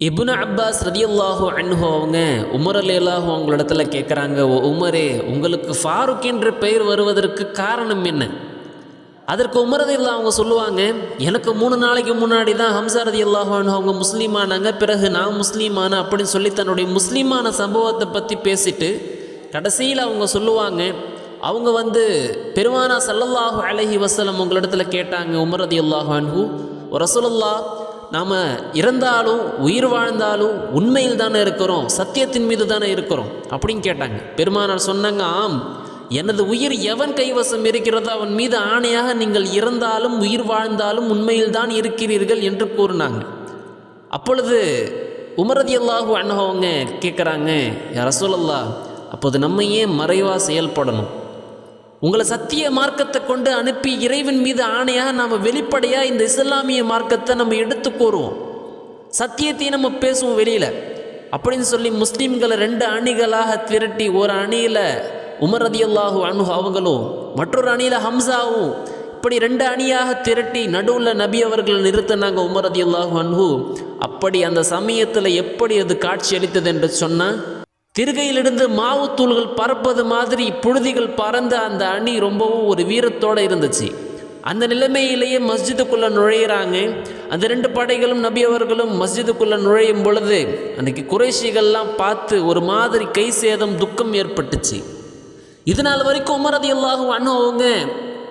இபுன Abbas ரதியல்லாஹு அன்ஹு அவங்க உமர் அலி அவங்களிடத்துல கேட்குறாங்க "ஓ உமரே உங்களுக்கு ஃபாரூக் என்ற பெயர் வருவதற்கு காரணம் என்ன? அதற்கு உமர் இல்லா அவங்க சொல்லுவாங்க எனக்கு மூணு நாளைக்கு முன்னாடி தான் ஹம்சா ரதி அல்லாஹு அன்ஹு அவங்க முஸ்லீமானாங்க பிறகு நான் முஸ்லீமான? அப்படின்னு சொல்லி தன்னுடைய முஸ்லீமான சம்பவத்தை பற்றி பேசிட்டு கடைசியில் அவங்க சொல்லுவாங்க அவங்க வந்து பெருமானா சல்லல்லாஹு அலஹி வசலம் உங்களிடத்துல கேட்டாங்க உமரதி ரதி அல்லாஹு அன்ஹு ரசூலுல்லா நாம் இறந்தாலும் உயிர் வாழ்ந்தாலும் உண்மையில் தானே இருக்கிறோம் சத்தியத்தின் மீது தானே இருக்கிறோம் அப்படின்னு கேட்டாங்க. பெருமானார் சொன்னாங்க ஆம் எனது உயிர் எவன் கைவசம் இருக்கிறதோ அவன் மீது ஆணையாக நீங்கள் இறந்தாலும் உயிர் வாழ்ந்தாலும் உண்மையில் தான் இருக்கிறீர்கள் என்று கூறினாங்க. அப்பொழுது உமரதி அல்லாஹூ அண்ணவங்க கேட்குறாங்க ரசூலல்லா அப்போது நம்ம ஏன் மறைவாக செயல்படணும்? உங்களை சத்திய மார்க்கத்தை கொண்டு அனுப்பி இறைவன் மீது ஆணையாக நாம் வெளிப்படையாக இந்த இஸ்லாமிய மார்க்கத்தை நம்ம எடுத்து கூறுவோம் சத்தியத்தையும் நம்ம பேசுவோம் வெளியில். அப்படின்னு சொல்லி முஸ்லீம்களை ரெண்டு அணிகளாக திரட்டி ஒரு அணியில் உமர் ரதியல்லாஹு அனு அவங்களும் மற்றொரு அணியில் ஹம்சாவும் இப்படி ரெண்டு அணியாக திரட்டி நடுவில் நபி அவர்கள் நிறுத்தினாங்க உமர் ரதியல்லாஹு அன்ஹு. அப்படி அந்த சமயத்தில் எப்படி அது காட்சி அளித்தது என்று சொன்னால் திருகையிலிருந்து மாவுத்தூள்கள் பறப்பது மாதிரி புழுதிகள் பறந்த அந்த அணி ரொம்பவும் ஒரு வீரத்தோடு இருந்துச்சு. அந்த நிலைமையிலேயே மஸ்ஜிதுக்குள்ளே நுழையிறாங்க. அந்த ரெண்டு படைகளும் நபி அவர்களும் மஸ்ஜிதுக்குள்ளே நுழையும் பொழுது அன்னைக்கு குறைஷிகள்லாம் பார்த்து ஒரு மாதிரி கை சேதம் துக்கம் ஏற்பட்டுச்சு. இது நாள் வரைக்கும் உமரது எல்லாகும் அண்ணன் அவங்க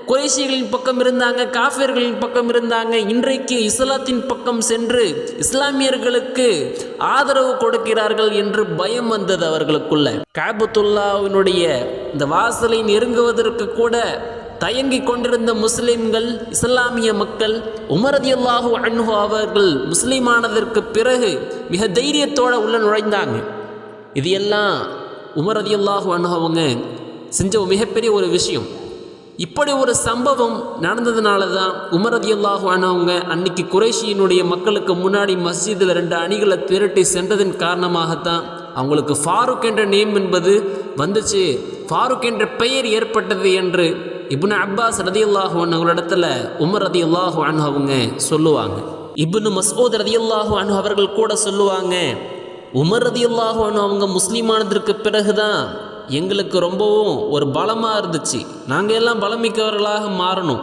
குறைசிகளின் பக்கம் இருந்தாங்க காஃபியர்களின் பக்கம் இருந்தாங்க. இன்றைக்கு இஸ்லாத்தின் பக்கம் சென்று இஸ்லாமியர்களுக்கு ஆதரவு கொடுக்கிறார்கள் என்று பயம் வந்தது அவர்களுக்குள்ள. காபத்துல்லாவினுடைய இந்த வாசலை நெருங்குவதற்கு கூட தயங்கிக் கொண்டிருந்த முஸ்லிம்கள் இஸ்லாமிய மக்கள் உமரதி அல்லாஹு அன்ஹு அவர்கள் முஸ்லீமானதற்கு பிறகு மிக தைரியத்தோடு உள்ள நுழைந்தாங்க. இது எல்லாம் உமரதி அல்லாஹு அன்ஹு அவங்க செஞ்ச மிகப்பெரிய ஒரு விஷயம். இப்படி ஒரு சம்பவம் நடந்ததுனால தான் உமர் ஆனவங்க அன்னைக்கு குறைஷியினுடைய மக்களுக்கு முன்னாடி மஸ்ஜிதில் ரெண்டு அணிகளை திரட்டி சென்றதன் காரணமாகத்தான் அவங்களுக்கு ஃபாரூக் என்ற நேம் என்பது வந்துச்சு. ஃபாரூக் என்ற பெயர் ஏற்பட்டது என்று இப்னு அப்பாஸ் ரதியுல்லாஹு அவங்களிடத்துல உமர் ரதியல்லாஹு அன்ஹு அவங்க சொல்லுவாங்க. இப்னு ரதி ரதியல்லாஹு அனு அவர்கள் கூட சொல்லுவாங்க உமர் ரதியல்லாஹு அன்ஹு அவங்க முஸ்லீமானதற்கு பிறகுதான் எங்களுக்கு ரொம்பவும் ஒரு பலமாக இருந்துச்சு. நாங்கள் எல்லாம் பலமிக்கவர்களாக மாறணும்.